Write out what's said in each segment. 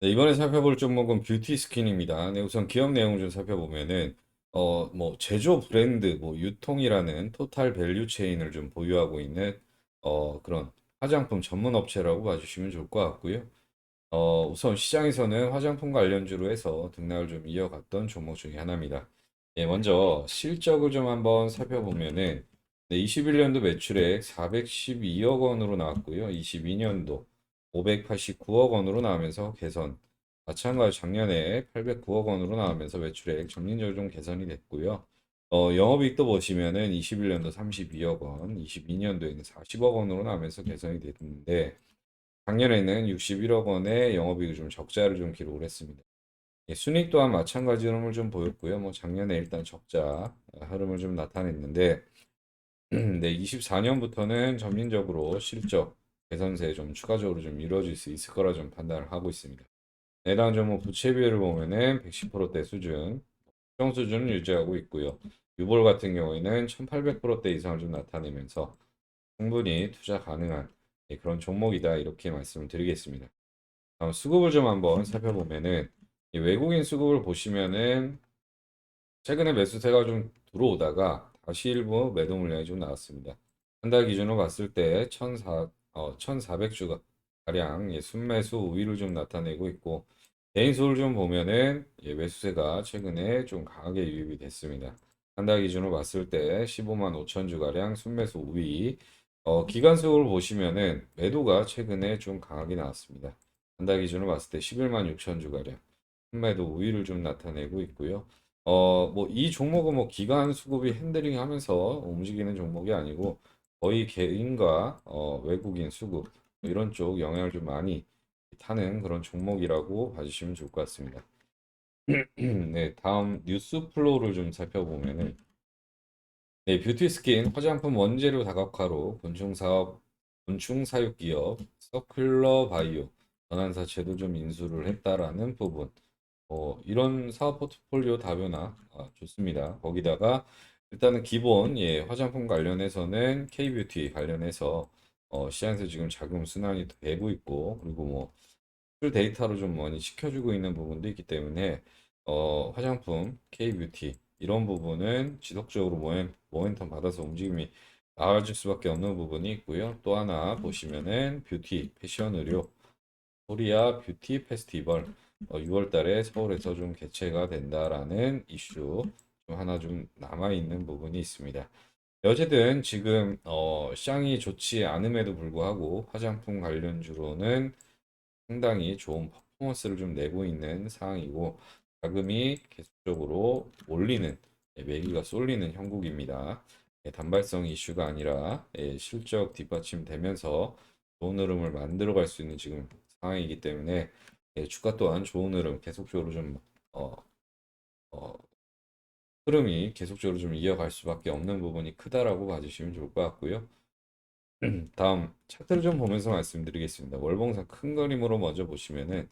네, 이번에 살펴볼 종목은 뷰티 스킨입니다. 네, 우선 기업 내용 좀 살펴보면은 어, 뭐 제조 브랜드, 뭐 유통이라는 토탈 밸류 체인을 좀 보유하고 있는 어, 그런 화장품 전문 업체라고 봐주시면 좋을 것 같고요. 어, 우선 시장에서는 화장품 관련주로 해서 등락을 좀 이어갔던 종목 중에 하나입니다. 예, 먼저 실적을 좀 한번 살펴보면은 네, 21년도 매출액 412억 원으로 나왔고요. 22년도 589억 원으로 나오면서 개선. 마찬가지 작년에 809억 원으로 나오면서 매출액 점진적으로 좀 개선이 됐고요. 어, 영업이익도 보시면은 21년도 32억 원, 22년도에는 40억 원으로 나오면서 개선이 됐는데 작년에는 61억 원의 영업이익을 좀 적자를 좀 기록을 했습니다. 예, 순이익 또한 마찬가지 흐름을 좀 보였고요. 뭐 작년에 일단 적자 흐름을 좀 나타냈는데 네, 24년부터는 점진적으로 실적 개선세 좀 추가적으로 좀 이루어질 수 있을 거라 좀 판단을 하고 있습니다. 해당 종목 부채 비율을 보면은 110%대 수준, 수정 수준을 유지하고 있고요. 유볼 같은 경우에는 1800%대 이상을 좀 나타내면서 충분히 투자 가능한 예, 그런 종목이다 이렇게 말씀을 드리겠습니다. 다음 수급을 좀 한번 살펴보면은 이 외국인 수급을 보시면은 최근에 매수세가 좀 들어오다가 다시 일부 매도 물량이 좀 나왔습니다. 한 달 기준으로 봤을 때 1,400, 어, 1,400주가 가량 예, 순매수 우위를 좀 나타내고 있고 개인 수를 좀 보면은 예, 매수세가 최근에 좀 강하게 유입이 됐습니다. 한 달 기준으로 봤을 때 15만 5천 주 가량 순매수 우위. 어, 기간 수를 보시면은 매도가 최근에 좀 강하게 나왔습니다. 한 달 기준으로 봤을 때 11만 6천 주 가량 순매도 우위를 좀 나타내고 있고요. 어, 뭐 이 종목은 뭐 기관 수급이 핸들링 하면서 움직이는 종목이 아니고 거의 개인과 어, 외국인 수급 뭐 이런 쪽 영향을 좀 많이 타는 그런 종목이라고 봐주시면 좋을 것 같습니다. 네, 다음 뉴스 플로우를 좀 살펴보면은 네, 뷰티 스킨 화장품 원재료 다각화로 곤충 사업 곤충 사육 기업 서큘러 바이오 전환사채도 좀 인수를 했다라는 부분. 어, 이런 사업 포트폴리오 다변화 아, 좋습니다. 거기다가 일단은 기본 예, 화장품 관련해서는 K뷰티 관련해서 어, 시장에서 지금 자금 순환이 되고 있고 그리고 뭐 수출 데이터로 좀 많이 시켜주고 있는 부분도 있기 때문에 어, 화장품 K뷰티 이런 부분은 지속적으로 모멘, 모멘텀 받아서 움직임이 나아질 수밖에 없는 부분이 있고요. 또 하나 보시면은 뷰티, 패션 의료, 코리아 뷰티 페스티벌 어, 6월 달에 서울에서 좀 개최가 된다라는 이슈 좀 하나 좀 남아 있는 부분이 있습니다. 어쨌든 지금 어, 시장이 좋지 않음에도 불구하고 화장품 관련주로는 상당히 좋은 퍼포먼스를 좀 내고 있는 상황이고 자금이 계속적으로 올리는 예, 매기가 쏠리는 형국입니다. 예, 단발성 이슈가 아니라 예, 실적 뒷받침되면서 좋은 흐름을 만들어 갈 수 있는 지금 상황이기 때문에 예, 주가 또한 좋은 흐름 계속적으로 좀 어, 어, 흐름이 계속적으로 좀 이어갈 수밖에 없는 부분이 크다라고 봐주시면 좋을 것 같고요. 다음 차트를 좀 보면서 말씀드리겠습니다. 월봉상 큰 그림으로 먼저 보시면은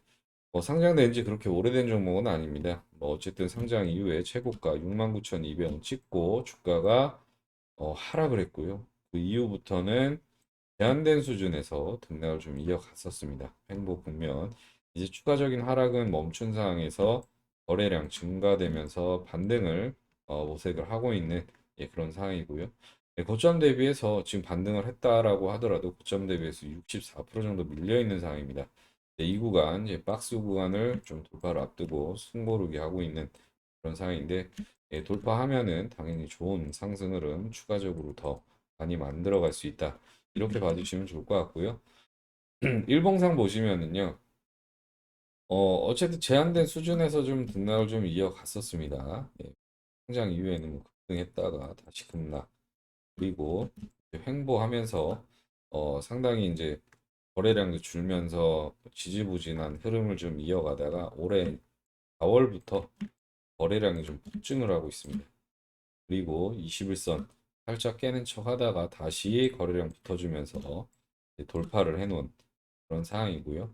뭐 상장된 지 그렇게 오래된 종목은 아닙니다. 뭐 어쨌든 상장 이후에 최고가 69,200원 찍고 주가가 어, 하락을 했고요. 그 이후부터는 제한된 수준에서 등락을 좀 이어갔었습니다. 횡보 국면. 이제 추가적인 하락은 멈춘 상황에서 거래량 증가되면서 반등을 어, 모색을 하고 있는 예, 그런 상황이고요. 네, 고점 대비해서 지금 반등을 했다라고 하더라도 고점 대비해서 64% 정도 밀려 있는 상황입니다. 네, 이 구간 이제 박스 구간을 좀 돌파를 앞두고 숨고르기 하고 있는 그런 상황인데 예, 돌파하면은 당연히 좋은 상승 흐름 추가적으로 더 많이 만들어 갈 수 있다. 이렇게 봐주시면 좋을 것 같고요. 일봉상 보시면은요. 어, 어쨌든 제한된 수준에서 좀 등락을 좀 이어갔었습니다. 예, 상장 이후에는 뭐 급등했다가 다시 급락. 그리고 횡보하면서 어, 상당히 이제 거래량도 줄면서 지지부진한 흐름을 좀 이어가다가 올해 4월부터 거래량이 좀 폭증을 하고 있습니다. 그리고 21선 살짝 깨는 척 하다가 다시 거래량 붙어주면서 돌파를 해놓은 그런 상황이고요.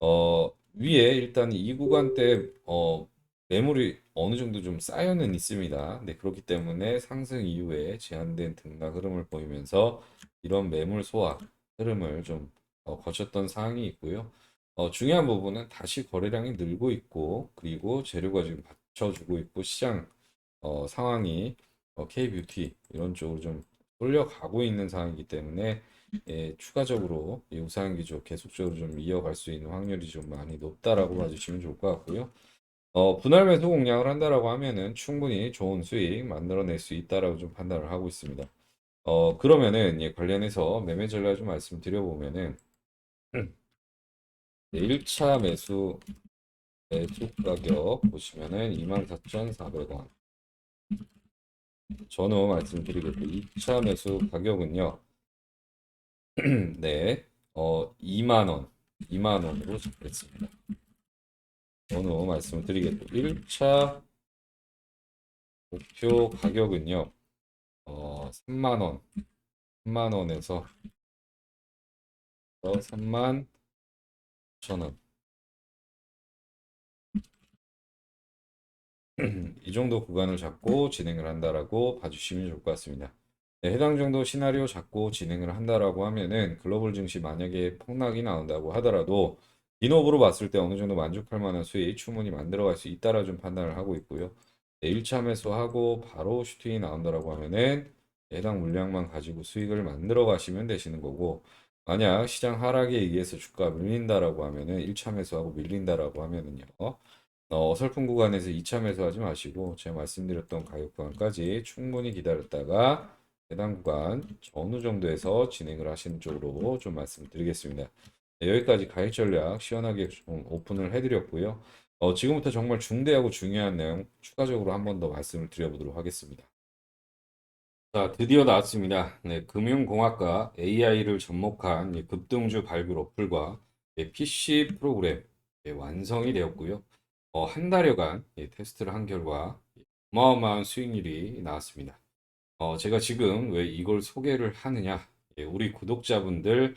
어, 위에 일단 이 구간대 어, 매물이 어느 정도 좀 쌓여는 있습니다. 네, 그렇기 때문에 상승 이후에 제한된 등락 흐름을 보이면서 이런 매물 소화 흐름을 좀 어, 거쳤던 상황이 있고요. 어, 중요한 부분은 다시 거래량이 늘고 있고, 그리고 재료가 지금 받쳐주고 있고, 시장 어, 상황이 어, K뷰티 이런 쪽으로 좀 올려가고 있는 상황이기 때문에 예, 추가적으로 이 우상 기조 계속적으로 좀 이어갈 수 있는 확률이 좀 많이 높다라고 봐주시면 좋을 것 같고요. 어, 분할 매수 공략을 한다라고 하면은 충분히 좋은 수익 만들어낼 수 있다라고 좀 판단을 하고 있습니다. 어, 그러면은 예, 관련해서 매매 전략 좀 말씀드려보면은 1차 매수 매수 가격 보시면은 24,400원. 전후 말씀드리겠고 2차 매수 가격은요. 네. 어, 2만 원. 2만 원으로 잡겠습니다. 전후 말씀을 드리겠고 1차 목표 가격은요. 어, 3만 원. 3만 원에서 3만 9천 원. 이 정도 구간을 잡고 진행을 한다라고 봐주시면 좋을 것 같습니다. 네, 해당 정도 시나리오 잡고 진행을 한다라고 하면은 글로벌 증시 만약에 폭락이 나온다고 하더라도 인업으로 봤을 때 어느 정도 만족할 만한 수익 충분히 만들어갈 수 있다라 좀 판단을 하고 있고요. 네, 1차 매수하고 바로 슈팅이 나온다라고 하면은 해당 물량만 가지고 수익을 만들어 가시면 되시는 거고 만약 시장 하락에 의해서 주가 밀린다라고 하면은 1차 매수하고 밀린다라고 하면은요. 어, 어설픈 구간에서 2차 매수하지 마시고 제가 말씀드렸던 가격 구간까지 충분히 기다렸다가 해당 구간 어느 정도에서 진행을 하시는 쪽으로 좀 말씀드리겠습니다. 네, 여기까지 가격 전략 시원하게 좀 오픈을 해드렸고요. 어, 지금부터 정말 중대하고 중요한 내용 추가적으로 한 번 더 말씀을 드려보도록 하겠습니다. 자, 드디어 나왔습니다. 네, 금융공학과 AI를 접목한 이 급등주 발굴 어플과 예, PC 프로그램 예, 완성이 되었고요. 어, 한 달여간 예, 테스트를 한 결과 어마어마한 수익률이 나왔습니다. 어, 제가 지금 왜 이걸 소개를 하느냐? 예, 우리 구독자분들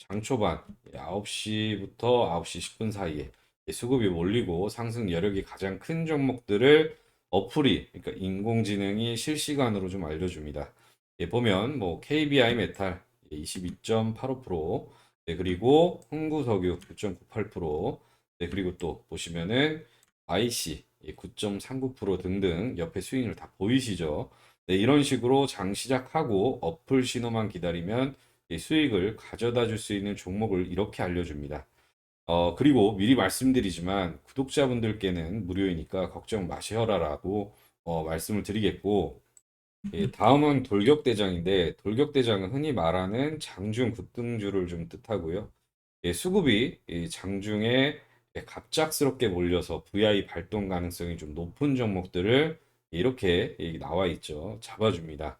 장초반 9시부터 9시 10분 사이에 수급이 몰리고 상승 여력이 가장 큰 종목들을 어플이, 그러니까 인공지능이 실시간으로 좀 알려줍니다. 예, 보면 뭐 KBI 메탈 22.85%, 네, 그리고 흥구석유 9.98%, 네, 그리고 또 보시면은 IC 9.39% 등등 옆에 수익률 다 보이시죠? 네, 이런 식으로 장 시작하고 어플 신호만 기다리면 이 수익을 가져다 줄 수 있는 종목을 이렇게 알려줍니다. 어, 그리고 미리 말씀드리지만 구독자분들께는 무료이니까 걱정 마셔라라고 어, 말씀을 드리겠고, 예, 다음은 돌격대장인데, 돌격대장은 흔히 말하는 장중 급등주를 좀 뜻하고요. 예, 수급이 이 장중에 예, 갑작스럽게 몰려서 VI 발동 가능성이 좀 높은 종목들을 이렇게 예, 나와 있죠. 잡아줍니다.